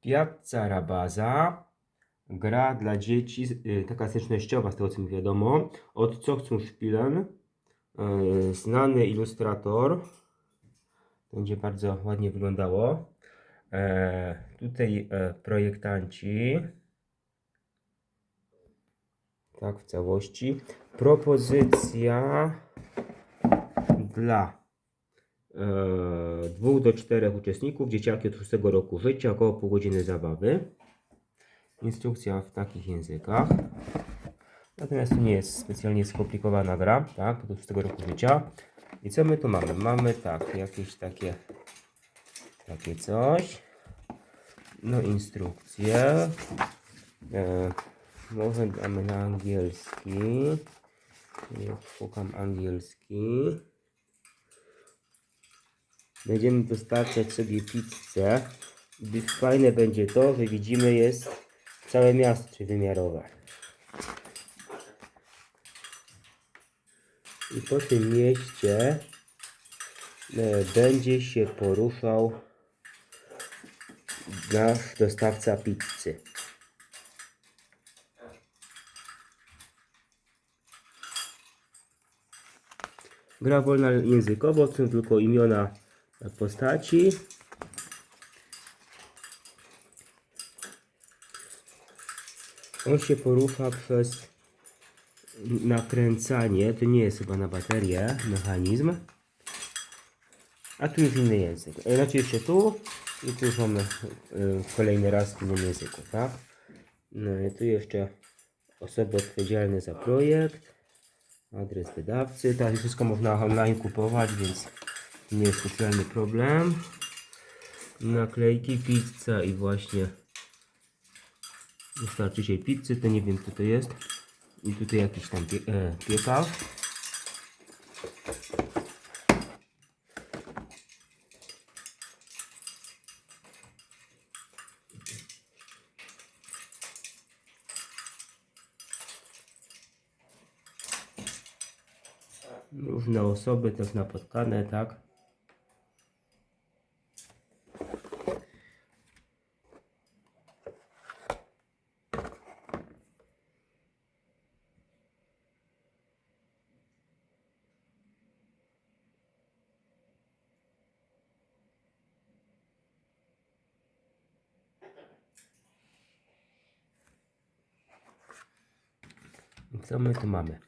Piazza Rabaza. Gra dla dzieci, y, taka zręcznościowa, z tego co mi wiadomo. Od co chcą szpilen. Y, Znany ilustrator. Będzie bardzo ładnie wyglądało. E, tutaj e, projektanci. Tak, w całości. Propozycja dla e, dwóch do czterech uczestników, dzieciaki od 6 roku życia, około pół godziny zabawy. Instrukcja w takich językach. Natomiast to nie jest specjalnie skomplikowana gra, tak, do 6 roku życia. I co my tu mamy? Mamy tak, jakieś takie, takie coś. No instrukcje. E, może damy na angielski. Szukam angielski. Będziemy dostarczać sobie pizzę. Gdy fajne będzie to, że widzimy jest całe miasto trójwymiarowe. I po tym mieście e, będzie się poruszał nasz dostawca pizzy. Gra wolna językowo, są tylko imiona postaci. On się porusza przez nakręcanie, to nie jest chyba na baterię, mechanizm. A tu już inny język. E, Znaczy jeszcze tu i tu już mamy e, kolejny raz w innym języku, tak? No i tu jeszcze osoby odpowiedzialne za projekt, adres wydawcy, tak wszystko można online kupować, więc nie jest specjalny problem. Naklejki, pizza i właśnie wystarczy się pizzy, to nie wiem co to jest. I tutaj jakiś tam pie, e, piekarz. Różne osoby też napotkane, tak? Co my tu mamy?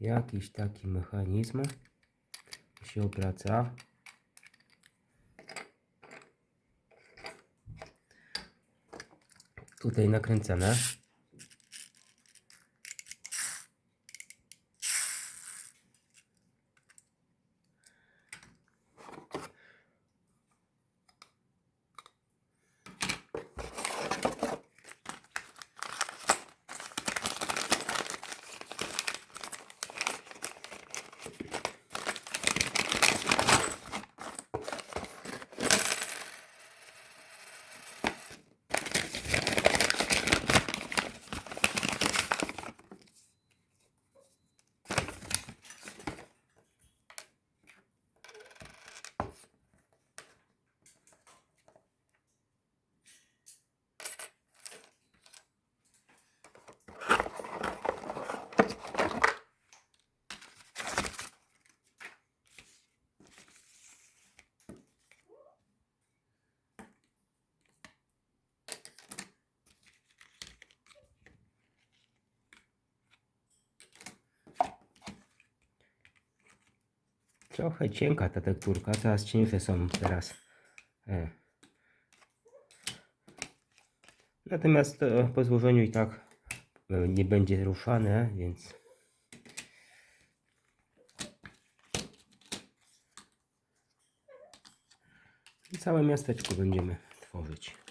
Jakiś taki mechanizm się obraca. Tutaj nakręcane. Trochę cienka ta tekturka, coraz cieńsze są teraz. E. Natomiast e, po złożeniu i tak e, nie będzie ruszane, więc całe miasteczko będziemy tworzyć.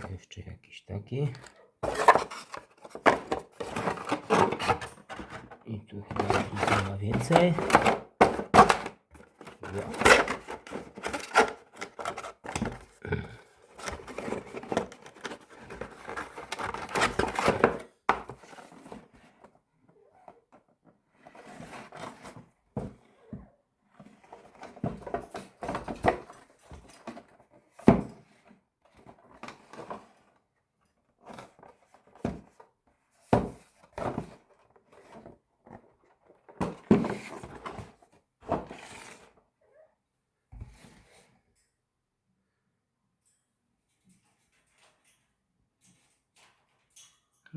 Jeszcze jakiś taki. I tu chyba nie ma więcej. Ja.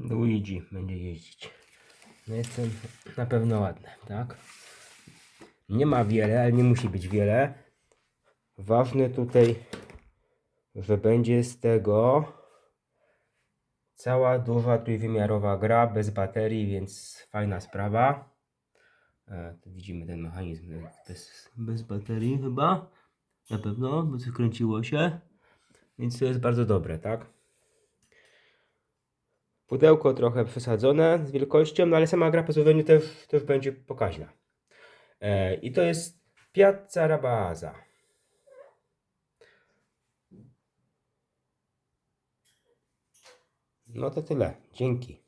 Luigi będzie jeździć. No jest to na pewno ładne, tak? Nie ma wiele, ale nie musi być wiele. Ważne tutaj, że będzie z tego cała duża trójwymiarowa gra bez baterii, więc fajna sprawa. E, widzimy ten mechanizm bez, bez baterii chyba. Na pewno, bo zakręciło się. Więc to jest bardzo dobre, tak? Pudełko trochę przesadzone z wielkością, no ale sama gra po złożeniu też, też będzie pokaźna. E, I to jest Piazza Rabaza. No to tyle. Dzięki.